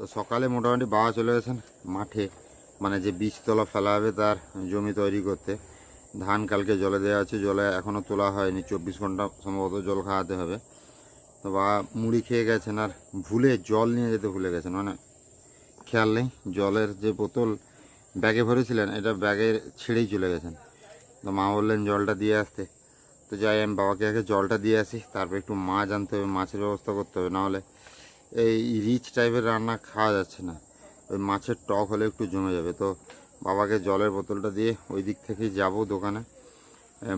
তো সকালে মোটামুটি বাবা চলে গেছেন মাঠে। মানে যে বীজতলা ফেলা হবে তার জমি তৈরি করতে। ধান কালকে জলে দেওয়া আছে, জলে এখনও তোলা হয়নি। চব্বিশ ঘণ্টা সম্ভবত জল খাওয়াতে হবে। তো বাবা মুড়ি খেয়ে গেছেন আর ভুলে জল নিয়ে যেতে ভুলে গেছেন মানে খেয়াল নেই। জলের যে বোতল ব্যাগে ভরেছিলেন, এটা ব্যাগে ছেড়েই চলে গেছেন। তো মা বললেন জলটা দিয়ে আসতে। তো যাই আমি বাবাকে আগে জলটা দিয়ে আসি, তারপর একটু মাছ আনতে হবে, মাছের ব্যবস্থা করতে হবে। নাহলে এই রিচ টাইপের রান্না খাওয়া যাচ্ছে না। ওই মাছের টক হলে একটু জমে যাবে। তো বাবাকে জলের বোতলটা দিয়ে ওই দিক থেকেই যাব দোকানে।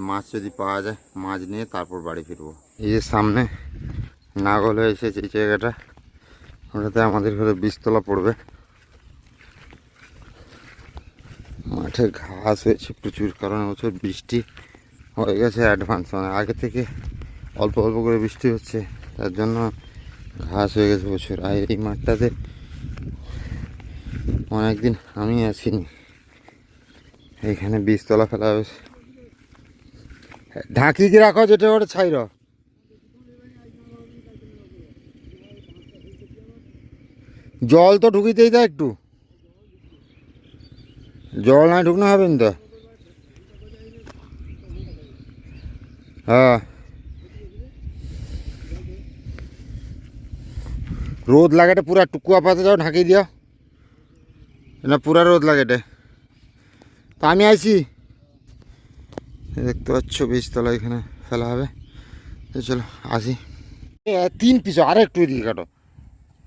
মাছ যদি পাওয়া যায়, মাছ নিয়ে তারপর বাড়ি ফিরবো। এই যে সামনে নাগল হয়ে এসেছে এই জায়গাটা। ওটাতে আমাদের ঘরে বীজতলা পড়বে। মাঠে ঘাস হয়েছে প্রচুর, কারণ বছর বৃষ্টি হয়ে গেছে অ্যাডভান্স মানে। আগে থেকে অল্প অল্প করে বৃষ্টি হচ্ছে। তার জন্য ঘাস হয়ে গেছে প্রচুর। আর এই মাঠটাতে অনেকদিন আমি আসিনি। এখানে বীজতলা ফেলা হবে। ঢাকি কি রাখো যেটা ওটা ছাইর। জল তো ঢুকিতেই দেয় একটু। জল না ঢুকনো হবে না তো। হ্যাঁ। রোদ লাগাটা পুরা টুকুয়া পাতে যাও ঢাকিয়ে দিও। না পুরা রোদ লাগাটে তো। আমি আইছি। দেখতে পাচ্ছ, বীজতলা এখানে ফেলা হবে। চলো, আসি। তিন পিস আর একটু এদিকে কাটো।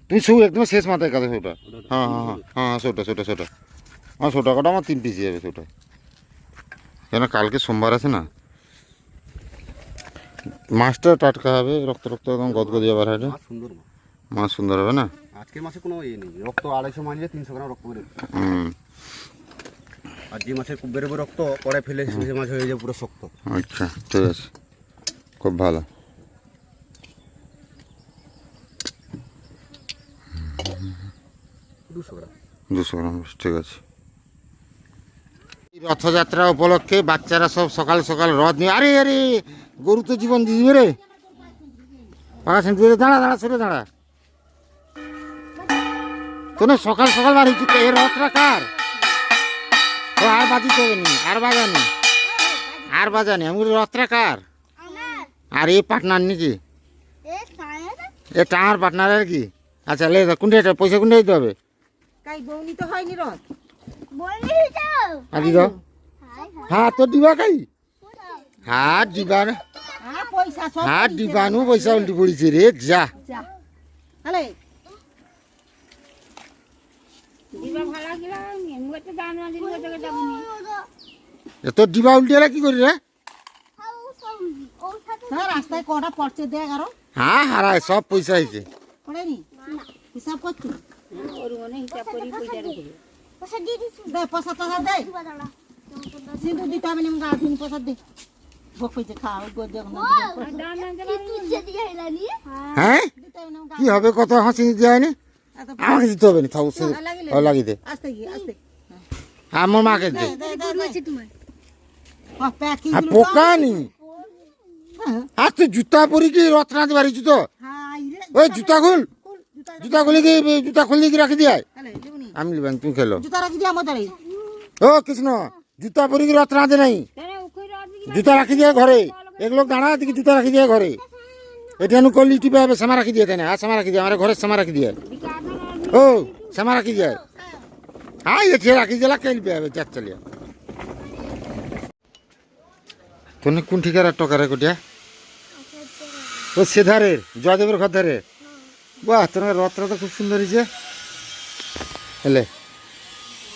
তুমি সব একদম শেষ মাথায় কাটো সেটা হ্যাঁ হ্যাঁ হ্যাঁ হ্যাঁ সেটা সেটা সেটা আমার ছোটো কাটো, আমার তিন পিস যাবে সেটা কেন, কালকে সোমবার আছে না? মাছটা টাটকা হবে, রক্ত রক্ত একদম গদগদিয়ে বার হবে মাছ সুন্দর মাছ। মাছ সুন্দর হবে না? আজকের মাসে কোনো ইয়ে নেই রক্ত আড়াইশো মাঝে তিনশো গ্রাম রক্ত বেরোবে হুম। আর যে মাছের খুব বেরোবে রক্ত পরে ফেলে সে মাছ হয়ে যাবে পুরো শক্ত। আচ্ছা ঠিক আছে। খুব ভালো। দুশো গ্রাম। দুশো গ্রাম ঠিক আছে। রথযাত্রা উপলক্ষে বাচ্চারা সব সকাল সকাল রথ নিয়ে আরে আরে গরু তো জীবন দিয়ে দিবে রে। পাড়া দাঁড়া দাঁড়া সরে দাঁড়া। তো না সকাল সকাল বাড়ি চুকে এ রথটা কার ও আর বাজিতে হবে নি আর বাজানি। আর বাজানি আমি রথটা কার আর এ পার্টনার নাকি? এ টাঙার পার্টনার আর কি? আচ্ছা লে কোনটা এটা পয়সা কোনটা দিতে হবে। তো হয়নি রথ? আর দি হ্যাঁ তোর দিবা কাই? হ্যাঁ দিবা না হ্যাঁ সব হ্যাঁ। দিবানু পয়সা উল্টি পড়েছে রে যা। যা হলে এ তোর দিবা উল্টি এলা কি করি রে রাস্তায় কটা পড়ছে দেখ আরও হ্যাঁ হারায় সব পয়সা হয়েছে পড়েনি হিসাব করছু দে পয়সা টসা দে। সিঁদুর দিতে না গা দিন পয়সা দে না? হ্যাঁ কি হবে কত হাসি এত আমাকে দিতে হবে না থাক লাগিয়ে দে। আস্তে আমার মাকে দে। দে দে দে হ্যাঁ প্যাকিং আর পোকা নি। আর তুই জুতা পরি কি রথ নাচ বাড়িছু তো? হ্যাঁ ইরে ওই জুতা খুল। জুতা জুতা খুলি কি জুতা খুলি কি রাখি দিয়ে আমি লিবান তুমি খেলো। জুতা ও কৃষ্ণ জুতা পরি কি রথ নাচে নাই? জুতা রাখি দিয়ে ঘরে। এক লোক দাঁড়া দিকে জুতা রাখি দিয়ে ঘরে। এটা নু করলি টিপে হবে সামা রাখি দিয়ে তাই না? সামা রাখি দিয়ে আমার ঘরে সামা রাখি দিয়ে। ও, সামা রাখি দিয়ে হ্যাঁ এটি রাখি দিলা কেলবে হবে? চার চালিয়া। তোনে কোন ঠিকার টকারে কোটিয়া ও সেধারের জয়দেবের ঘর ধারে? বাহ, তোমার রথটা তো খুব সুন্দর হয়েছে। হেলে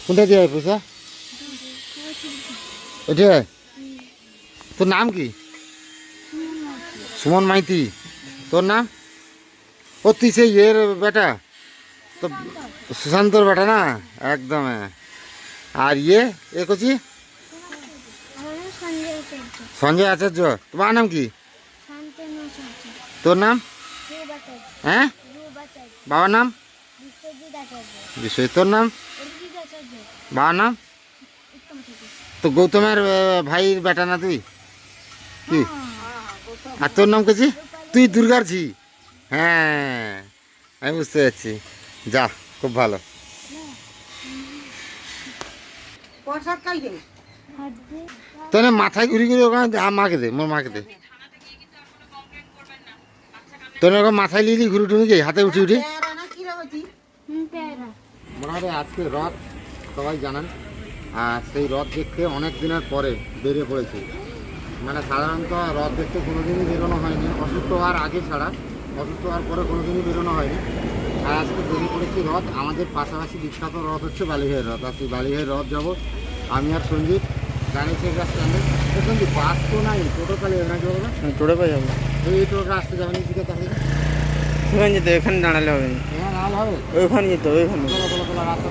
কোনটা দিয়ে পয়সা? এটা? তোর নাম কি? সুমন মাইতি। তোর নাম? ও, তুই সেই ইয়ের বেটা? তো সুশান্তর বেটা না? একদম। আর ইয়ে? এ কচি? সঞ্জয় আচার্য। তোমার নাম কি? তোর নাম? হ্যাঁ? বাবার নাম? বিষয় তোর নাম বাবার নাম? তো গৌতমের ভাইয়ের বেটা না তুই? কি? আর তোর নাম কেছি তুই দুর্গার ঝি। হ্যাঁ আমি বুঝতে পারছি। যা খুব ভালো। তাহলে মাথায় ঘুরি ঘুরি ওখানে মাকে দে মোর মাকে দে। তোর ওরকম মাথায় লিলি ঘুরি টুরি যাই হাতে উঠি উঠি? পেয়ারা না কি আজকে রথ সবাই জানেন আর সেই রথ দেখতে অনেক দিনের পরে বেরিয়ে পড়েছি। মানে সাধারণত রথ দেখতে কোনোদিনই বেরোনো হয়নি অসুস্থ হওয়ার আগে ছাড়া অসুস্থ হওয়ার পরে কোনোদিনই বেরোনো হয়নি। আর আজকে বেরিয়ে পড়েছি রথ। আমাদের পাশাপাশি বিখ্যাত রথ হচ্ছে বালিহাই রথ। আর সেই বালিহাই রথ যাব। আমি আর সঞ্জিত স্ট্যান্ডে তো সঞ্জিত বাস তো নাই। টোটো যাবে না? টোটো পাই যাব। এই টোটোটা আসতে তাহলে? সেখানে যেতে এখানে দাঁড়ালে হবে হ্যাঁ হবে। ওইখানে যেতে ওইখানে। রাস্তা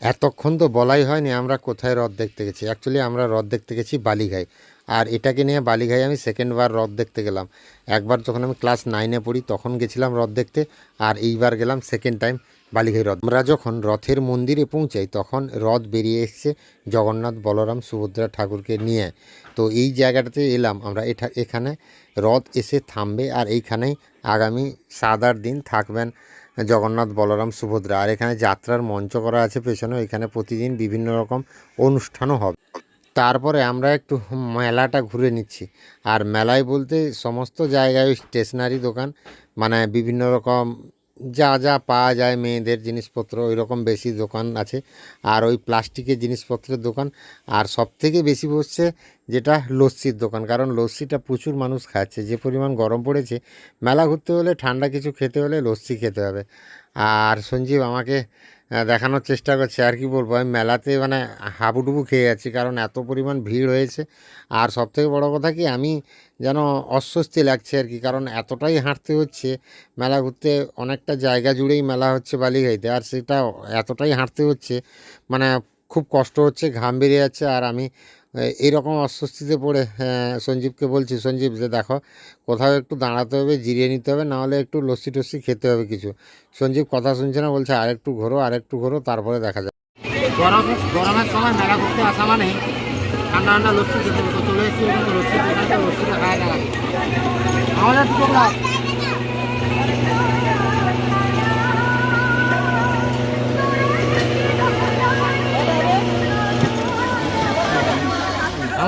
এতক্ষণ তো বলাই হয়নি আমরা কোথায় হ্রদ দেখতে গেছি। অ্যাকচুয়ালি আমরা হ্রদ দেখতে গেছি বালিঘাই। আর এটাকে নিয়ে বালিঘাই আমি সেকেন্ড বার হ্রদ দেখতে গেলাম। একবার যখন আমি ক্লাস নাইনে পড়ি, তখন গেছিলাম হ্রদ দেখতে। আর এইবার গেলাম সেকেন্ড টাইম বালিঘাই হ্রদ। আমরা যখন রথের মন্দিরে পৌঁছাই, তখন রথ বেরিয়ে এসছে জগন্নাথ, বলরাম, সুভদ্রা ঠাকুরকে নিয়ে। তো এই জায়গাটাতে এলাম আমরা। এটা এখানে রথ এসে থামবে আর এইখানেই আগামী সাত আট দিন থাকবেন। জগন্নাথ, বলরাম, সুভদ্রা। আর এখানে যাত্রার মঞ্চ করা আছে পেছনে। এখানে প্রতিদিন বিভিন্ন রকম অনুষ্ঠানও হবে। তারপরে আমরা একটু মেলাটা ঘুরে নিচ্ছি। আর মেলায় বলতে সমস্ত জায়গায় স্টেশনারি দোকান মানে বিভিন্ন রকম যা যা পাওয়া যায় মেয়েদের জিনিসপত্র ওই রকম বেশি দোকান আছে। আর ওই প্লাস্টিকের জিনিসপত্রের দোকান। আর সব থেকে বেশি বসছে যেটা লস্যির দোকান। কারণ লস্যিটা প্রচুর মানুষ খাচ্ছে। যে পরিমাণ গরম পড়েছে, মেলা ঘুরতে হলে, ঠান্ডা কিছু খেতে হলে লস্যি খেতে হবে। আর সঞ্জীব, আমাকে দেখানোর চেষ্টা করছি। আর কি বলব, আমি মেলাতে মানে হাবুডুবু খেয়ে যাচ্ছি, কারণ এত পরিমাণ ভিড় হয়েছে। আর সবথেকে বড় কথা কি, আমি যেন অস্বস্তি লাগছে আর কি, কারণ এতটাই হাঁটতে হচ্ছে, মেলা ঘুরতে অনেকটা জায়গা জুড়েই মেলা হচ্ছে বালিঘাইতে আর সেটা এতটাই হাঁটতে হচ্ছে মানে খুব কষ্ট হচ্ছে, ঘাম বেরিয়ে যাচ্ছে। আর আমি এইরকম অস্বস্তিতে পড়ে সঞ্জীবকে বলছি, সঞ্জীব, যে দেখো, কোথাও একটু দাঁড়াতে হবে, জিরিয়ে নিতে হবে নাহলে একটু লস্যি টস্যি খেতে হবে কিছু। সঞ্জীব কথা শুনছে না, বলছে আরেকটু ঘোরো আরেকটু ঘোরো, তারপরে দেখা যাবে। গরম, গরমের সময় মেলা ঘুরতে আসা মানে ঠান্ডা ঠান্ডা লস্যি খেতে চলে এসেছি লস্যি লস্যিটা খাওয়া যাবে আমাদের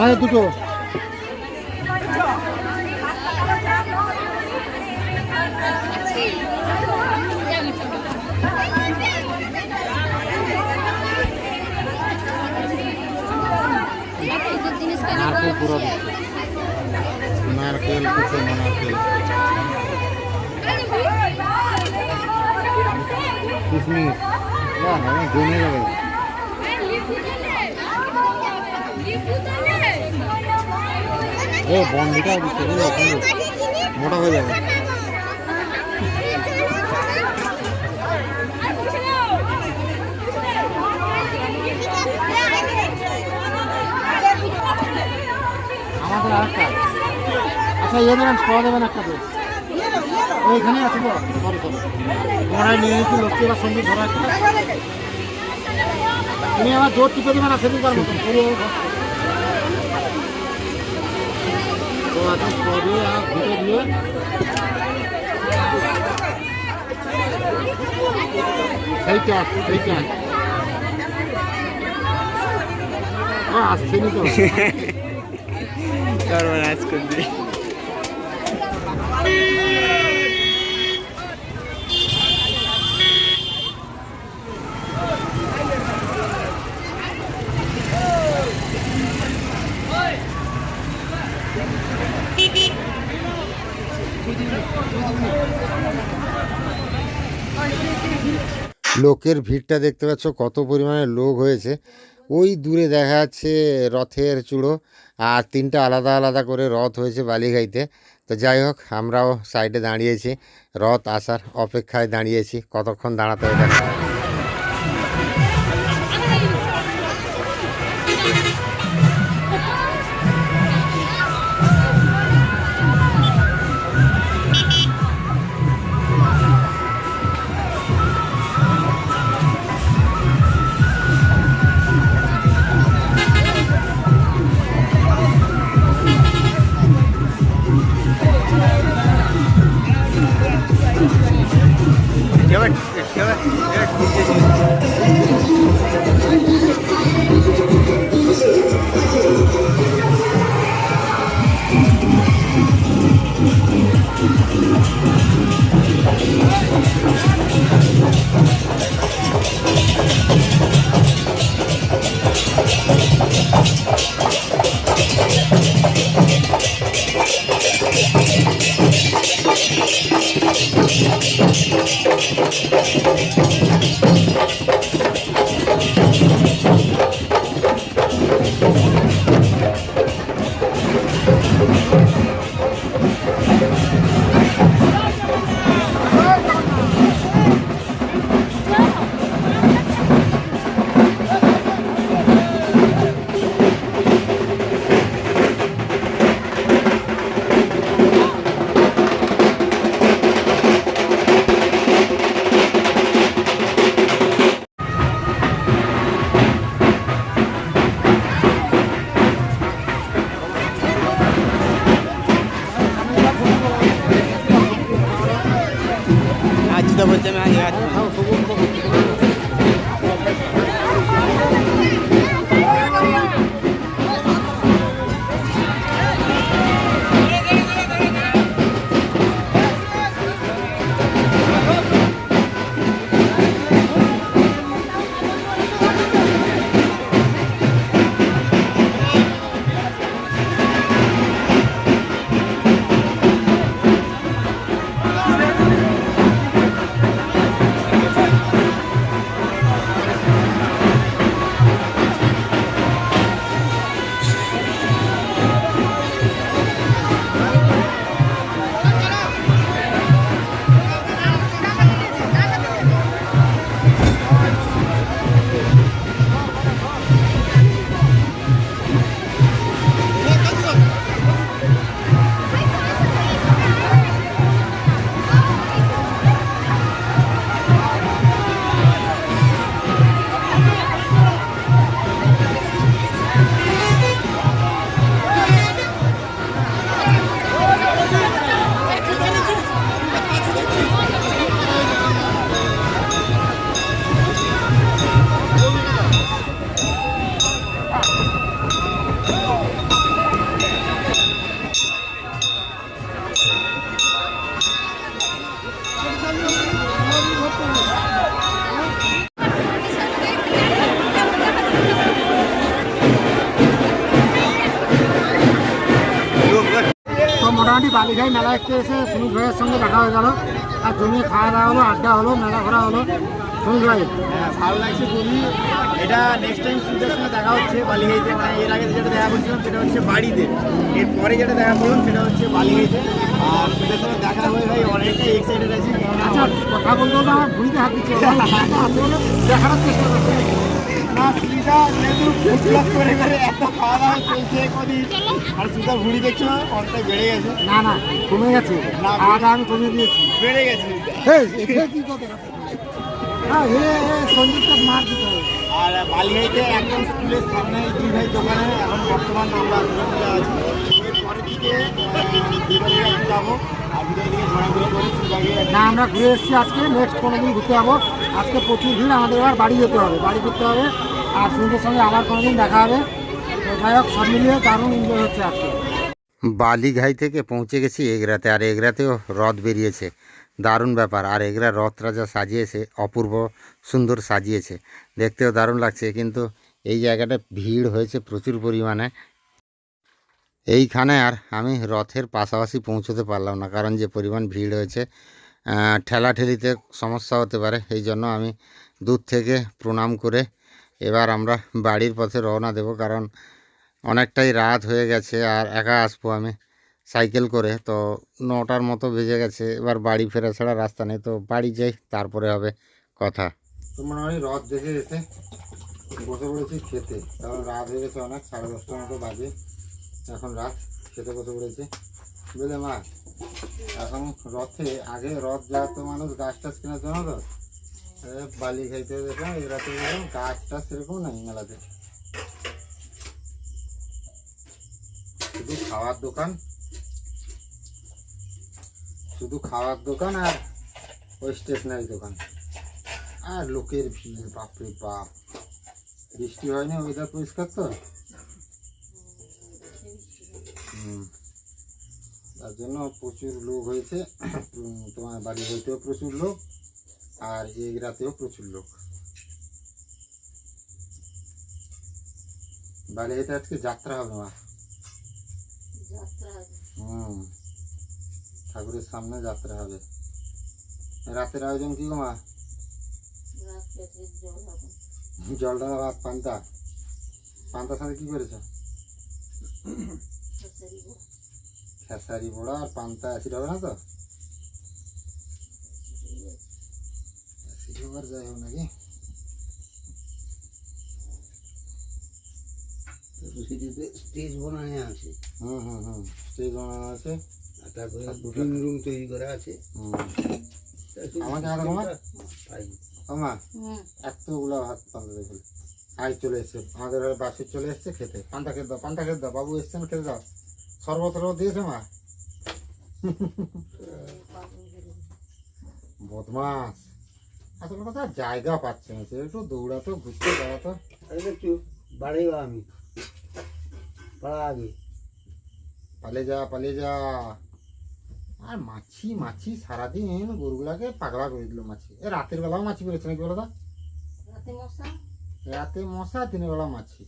আমাদের দুটো। নারকেল পুরো নারকেল। কিছু নারকেল কিশমিশ জমে যাবে। এ বন্ডিটা মোটা হয়ে যাবে। আমাদের আরেকটা আচ্ছা ইয়ে দেবেন খাওয়া দেবেন একটা তো ওইখানে আছে তো সরি সরি তোমরা নিয়ে নিচ্ছি লক্ষ্মী বা সংগীত ধরা। তুমি আমার জোর টিপে দেবে না সেদিনকার মতন করি আসছেনি তো তারপর আজ করবি লোকের ভিড়টা দেখতে পাচ্ছ, কত পরিমাণে লোক হয়েছে। ওই দূরে দেখা যাচ্ছে রথের চূড়ো, আর তিনটা আলাদা আলাদা করে রথ হয়েছে বালিঘাইতে তো যাই হোক, আমরাও সাইডে দাঁড়িয়েছি, রথ আসার অপেক্ষায় দাঁড়িয়েছি, কতক্ষণ দাঁড়াতে হবে? বালিঘাই মেলা দেখতে এসে সুনীল ভাইয়ের সঙ্গে দেখা হয়ে গেল। আর জমিয়ে খাওয়া দাওয়া হলো আড্ডা হলো মেলা ঘোরা হলো। সুনীল ভাই। হ্যাঁ, ভালো লাগছে খুবই। এটা নেক্সট টাইম সুদের সঙ্গে দেখা হচ্ছে বালিগাইতে মানে এর আগে যেটা দেখা করছিলাম সেটা হচ্ছে বাড়িতে। এরপরে যেটা দেখা করলাম সেটা হচ্ছে বালিগাইতে আর সুদের সঙ্গে দেখা হয়ে ভাই অনেকটাই এক্সাইটেড আছি। আচ্ছা কথা বলতে বলতে আমার ভুড়িতে হাত দিচ্ছে। দেখার চেষ্টা করছে। না সুবিধা যেহেতু ফুড ব্লগ করে করে এত খাওয়া দাওয়া চলছে কদিন। আর সুবিধা ভুড়ি দেখছ না? অনেকটাই বেড়ে গেছে। না না কমে গেছে। না, আমি কমিয়ে দিয়েছি। বেড়ে গেছে। কি কথা? হ্যাঁ আর বালিগাইতে একদম স্কুলের সামনে দুই ভাই দোকানে এখন বর্তমান আমরা আছি। এরপরের দিকে যাব। আর না আমরা ঘুরে এসেছি আজকে। নেক্সট কোনো দিন ঘুরতে যাব। আজকে প্রচুর ভিড় আমাদের এবার বাড়ি যেতে হবে। বাড়ি করতে হবে। আর সুনীলের সঙ্গে আবার কোনো দিন দেখা হবে। সব মিলিয়ে দারুণ এনজয় হচ্ছে আজকে। বালিঘাই থেকে পৌঁছে গেছি এগরাতে, আর এগরাতেও রথ বেরিয়েছে। দারুণ ব্যাপার, আর এগরা রথটা যা সাজিয়েছে, অপূর্ব সুন্দর সাজিয়েছে। দেখতেও দারুণ লাগছে, কিন্তু এই জায়গাটা ভিড় হয়েছে প্রচুর পরিমাণে। এইখানে আর আমি রথের পাশাপাশি পৌঁছতে পারলাম না, কারণ যে পরিমাণ ভিড় হয়েছে ঠেলাঠেলিতে সমস্যা হতে পারে। এই জন্য আমি দূর থেকে প্রণাম করে এবার আমরা বাড়ির পথে রওনা দেব, কারণ অনেকটাই রাত হয়ে গেছে আর একা আসব আমি সাইকেল করে। তো নটার মতো বেজে গেছে, এবার বাড়ি ফেরা ছাড়া রাস্তা নেই, তো বাড়ি যাই, তারপরে হবে কথা। তো মোটামুটি রথ দেখে এসে বসে পড়েছি খেতে, কারণ রাত হয়ে গেছে অনেক, সাড়ে দশটার মতো বাজে এখন রাত, খেতে বসে পড়েছি। বুঝলে মা? এখন রথে, আগে রথ যা তো মানুষ গাছ টাছ কেনার জন্য তো বালি খাইতে দেখলাম, এই রাতে দেখলাম গাছ টাছ সেরকম নাই মেলাতে। শুধু খাওয়ার দোকান। শুধু খাওয়ার দোকান আর ওই স্টেশনারি দোকান। আর লোকের ভিড়, বাপরে বাপ। বৃষ্টি হয়নি ওয়েদার পরিষ্কার তো? তার জন্য প্রচুর লোক হয়েছে। তোমার বাড়ি হইতেও প্রচুর লোক। আর এই রাতেও প্রচুর লোক। বাড়ি হইতে আজকে যাত্রা হবে মা। হুম। ঠাকুরের সামনে যাত্রা হবে। রাতের আয়োজন কি গো মা? জল ঢালা ভাত পান্তা? পান্তার সাথে কি করেছ? খেসারি বড়া আর পান্তা অ্যাসিড হবে না তো? হোক যাই হোক নাকি স্টেজ বানানো আছে হুম হুম হুম স্টেজ বানানো আছে আর তারপরে ড্রয়িং রুম তৈরি করা আছে হুম আমাকে আর তোমার তাই আমা এতগুলো ভাত পান্তা দেখুন আই চলে এসছে আমাদের বাসি চলে এসছে খেতে পান্তা খেতে দাও পান্তা খেতে দাও বাবু এসছেন খেতে দাও শরবত টরবত দিয়েছে মা বদমাস আসলে কথা জায়গা পাচ্ছে না। সে একটু দৌড়াতো ঘুরতে বেড়াতো। আরে দেখছ বাড়াইবা আমি। পাড়া আগে। পালিয়ে যা পালিয়ে যা। আর মাছি মাছি সারাদিন গরুগুলাকে পাগলা করে দিল মাছি। এ রাতের বেলাও মাছি বেরোচ্ছে নাকি বলো তো? রাতে মশা? দিনের বেলা মাছি।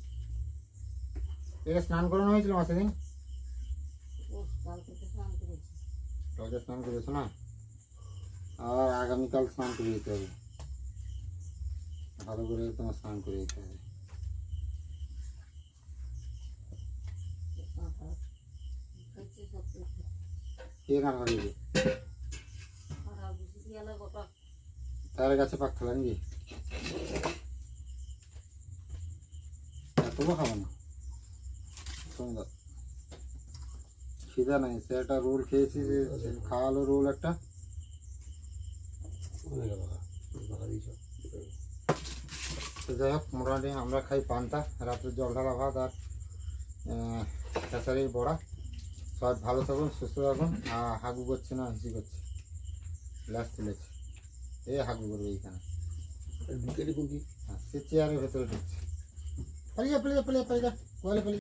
একে স্নান করানো হয়েছিল মাসে দিন? কালকে স্নান করেছ না? আর আগামীকাল স্নান করে যেতে হবে। ভালো করে তোমার স্নান করে দিতে হবে। কে গান হারিয়ে তার কাছে পাক খেলা নাকি? এতগুলো খাব না। সুন্দর খিদা নাই, সে একটা রোল খেয়েছি যে, খাওয়ালো রোল একটা অনেক বাবা বাবা দিয়েছ তো যাই হোক মোটামুটি আমরা খাই পান্তা রাত্রে জল ঢালা ভাত আর খেসারির বড়া। সবাই ভালো থাকুন সুস্থ থাকুন আর হাগু করছে না হিসি করছে। গ্লাস তুলেছে। এ হাগু করবে এইখানে। ঢুকে দেখুন কি হ্যাঁ, সে চেয়ারের ভেতরে ঢুকছে। পালিয়ে পালিয়ে পালিয়ে পালিয়ে কোয়ালে পালিয়ে